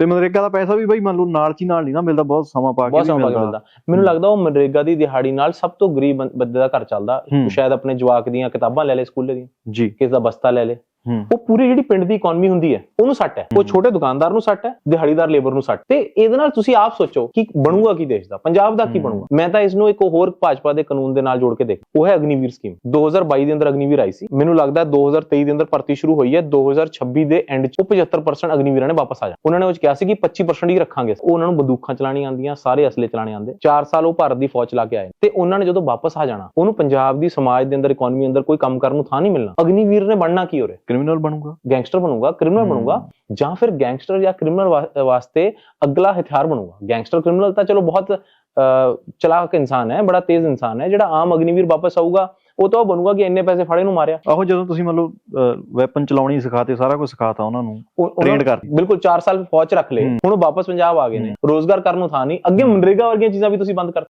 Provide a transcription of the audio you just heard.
ਤੇ ਮਨਰੇਗਾ ਦਾ ਪੈਸਾ ਵੀ ਬਈ ਮੰਨ ਲਓ ਨਾਲ ਚ ਨਾਲ ਨਹੀਂ ਨਾ ਮਿਲਦਾ ਬਹੁਤ ਸਮਾਂ ਪਾ ਕੇ ਮਿਲਦਾ। ਮੈਨੂੰ ਲੱਗਦਾ ਉਹ ਮਨਰੇਗਾ ਦੀ ਦਿਹਾੜੀ ਨਾਲ ਸਭ ਤੋਂ ਗਰੀਬ ਬੰਦੇ ਦਾ ਘਰ ਚੱਲਦਾ। ਸ਼ਾਇਦ ਆਪਣੇ ਜਵਾਕ ਦੀਆਂ ਕਿਤਾਬਾਂ ਲੈ ਲੇ ਸਕੂਲੇ ਦੀਆਂ। ਜੀ। ਕਿਸੇ ਦਾ ਬਸਤਾ ਲੈ ਲੇ। ਉਹ ਪੂਰੀ ਜਿਹੜੀ ਪਿੰਡ ਦੀ ਇਕਨੋਮੀ ਹੁੰਦੀ ਹੈ ਉਹਨੂੰ ਸੱਟ ਹੈ। ਉਹ। ਛੋਟੇ ਦੁਕਾਨਦਾਰ ਨੂੰ ਸੱਟ ਹੈ ਦਿਹਾੜੀਦਾਰ ਲੇਬਰ ਨੂੰ ਸੱਟ ਤੇ ਇਹਦੇ ਨਾਲ ਤੁਸੀਂ ਆਪ ਸੋਚੋ ਕਿ ਬਣੂਗਾ ਕੀ ਦੇਸ਼ ਦਾ ਪੰਜਾਬ ਦਾ ਕੀ। ਬਣੂਗਾ। ਮੈਂ ਤਾਂ ਇਸ ਨੂੰ ਇੱਕ ਹੋਰ ਭਾਜਪਾ ਦੇ ਕਾਨੂੰਨ ਦੇ ਨਾਲ ਜੋੜ ਕੇ ਦੇਖ ਉਹ ਹੈ ਅਗਨੀਵੀਰ ਸਕੀਮ 2022 ਦੇ ਅੰਦਰ ਅਗਨੀਵੀਰ ਆਈ ਸੀ। ਮੈਨੂੰ ਲੱਗਦਾ ਹੈ 2023 ਦੇ ਅੰਦਰ ਭਰਤੀ ਸ਼ੁਰੂ ਹੋਈ ਹੈ। 2026 ਦੇ ਐਂਡ 'ਚ ਉਹ 75% ਅਗਨੀਵੀਰਾਂ ਨੇ ਵਾਪਸ ਆ ਜਾ ਉਹਨਾਂ ਨੇ ਉਹ ਕਿਹਾ ਸੀ ਕਿ 25% ਹੀ ਰੱਖਾਂਗੇ ਉਹ ਉਹਨਾਂ ਨੂੰ ਬੰਦੂਕਾਂ ਚਲਾਣੀ ਆਉਂਦੀਆਂ ਸਾਰੇ ਅਸਲੇ ਚਲਾਣੇ ਆਉਂਦੇ। 4 ਸਾਲ ਉਹ ਭਾਰਤ ਦੀ ਫੌਜ ਚਲਾ ਕੇ ਆਏ ਤੇ ਉਹਨਾਂ ਨੇ ਜਦੋਂ ਵਾਪਸ ਆ ਜਾਣਾ ਉਹਨੂੰ ਪੰਜਾਬ ਦੀ ਸਮਾਜ ਦੇ ਅੰਦਰ ਇਕਨੋਮੀ ਅੰਦਰ ਕੋਈ ਕੰਮ ਕਰਨ ਨੂੰ ਥਾਂ ਨਹੀਂ ਮਿਲਣਾ। ਅਗਨੀਵੀਰ ਨੇ ਬਣਨਾ ਕੀ ਹੋਰੇ ਕ੍ਰਿਮੀਨਲ ਬਣੂਗਾ ਗੈਂਗਸਟਰ ਬਣੂਗਾ ਕ੍ਰਿਮੀਨਲ। ਬਣੂਗਾ ਜਾਂ ਫਿਰ ਗੈਂਗਸਟਰ ਜਾਂ ਕ੍ਰਿਮੀਨਲ ਵਾਸਤੇ ਅਗਲਾ ਹਥਿਆਰ ਬਣੂਗਾ। ਗੈਂਗਸਟਰ ਕ੍ਰਿਮੀਨਲ ਤਾਂ ਚਲੋ ਬਹੁਤ ਚਲਾਕ ਇਨਸਾਨ ਹੈ ਬੜਾ ਤੇਜ਼ ਇਨਸਾਨ ਹੈ ਜਿਹੜਾ ਆਮ ਅਗਨੀਵੀਰ ਵਾਪਸ ਆਊਗਾ ਉਹ ਤਾਂ ਬਣੂਗਾ ਕਿ ਇੰਨੇ ਪੈਸੇ ਫੜੇ ਨੂੰ ਮਾਰਿਆ। ਆਹੋ ਜਦੋਂ ਤੁਸੀਂ ਮੰਨ ਲਓ ਵੈਪਨ ਚਲਾਉਣੀ ਸਿਖਾਤੇ ਸਾਰਾ ਕੁਝ ਸਿਖਾਤਾ ਉਹਨਾਂ ਨੂੰ Trained ਕਰ। ਬਿਲਕੁਲ 4 ਸਾਲ ਫੌਜ ਰੱਖ ਲਏ। ਹੁਣ ਉਹ ਵਾਪਸ ਪੰਜਾਬ ਆ ਗਏ ਨੇ। ਰੋਜ਼ਗਾਰ ਕਰਨ ਨੂੰ ਥਾਂ ਨਹੀਂ। ਅੱਗੇ ਮਨਰੇਗਾ ਵਰਗੀਆਂ ਚੀਜ਼ਾਂ ਵੀ ਤੁਸੀਂ ਬੰਦ ਕਰ